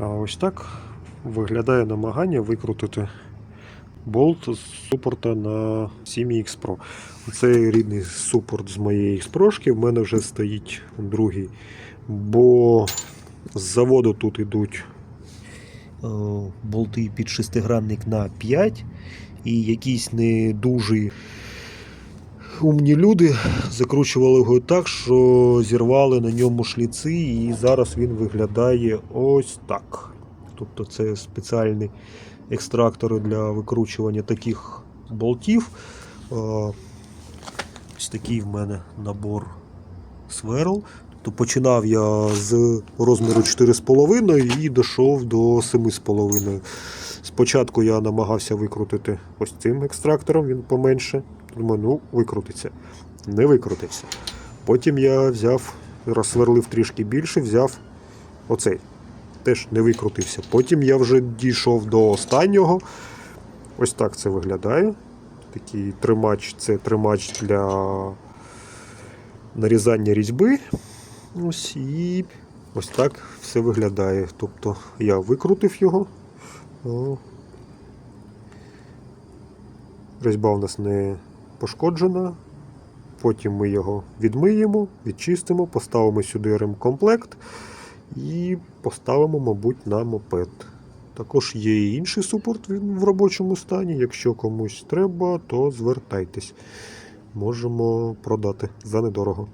А ось так виглядає намагання викрутити болт з супорта на 7X Pro. Це рідний супорт з моєї X Pro. В мене вже стоїть другий. Бо з заводу тут йдуть е, болти під шестигранник на 5. І якісь не дуже умні люди закручували його так, що зірвали на ньому шліци, і зараз він виглядає ось так. Тобто це спеціальні екстрактори для викручування таких болтів. Ось такий в мене набор сверл. Тобто починав я з розміру 4,5 і дійшов до 7,5. Спочатку я намагався викрутити ось цим екстрактором, він поменше. Думаю, ну, викрутиться. Не викрутився. Потім я взяв, розсверлив трішки більше, взяв оцей. Теж не викрутився. Потім я вже дійшов до останнього. Ось так це виглядає. Такий тримач це тримач для нарізання різьби. Ось і ось так все виглядає. Тобто я викрутив його. О. Резьба у нас не пошкоджена. Потім ми його відмиємо, відчистимо, поставимо сюди ремкомплект і поставимо, мабуть, на мопед. Також є і інший супорт в робочому стані. Якщо комусь треба, то звертайтесь. Можемо продати за недорого.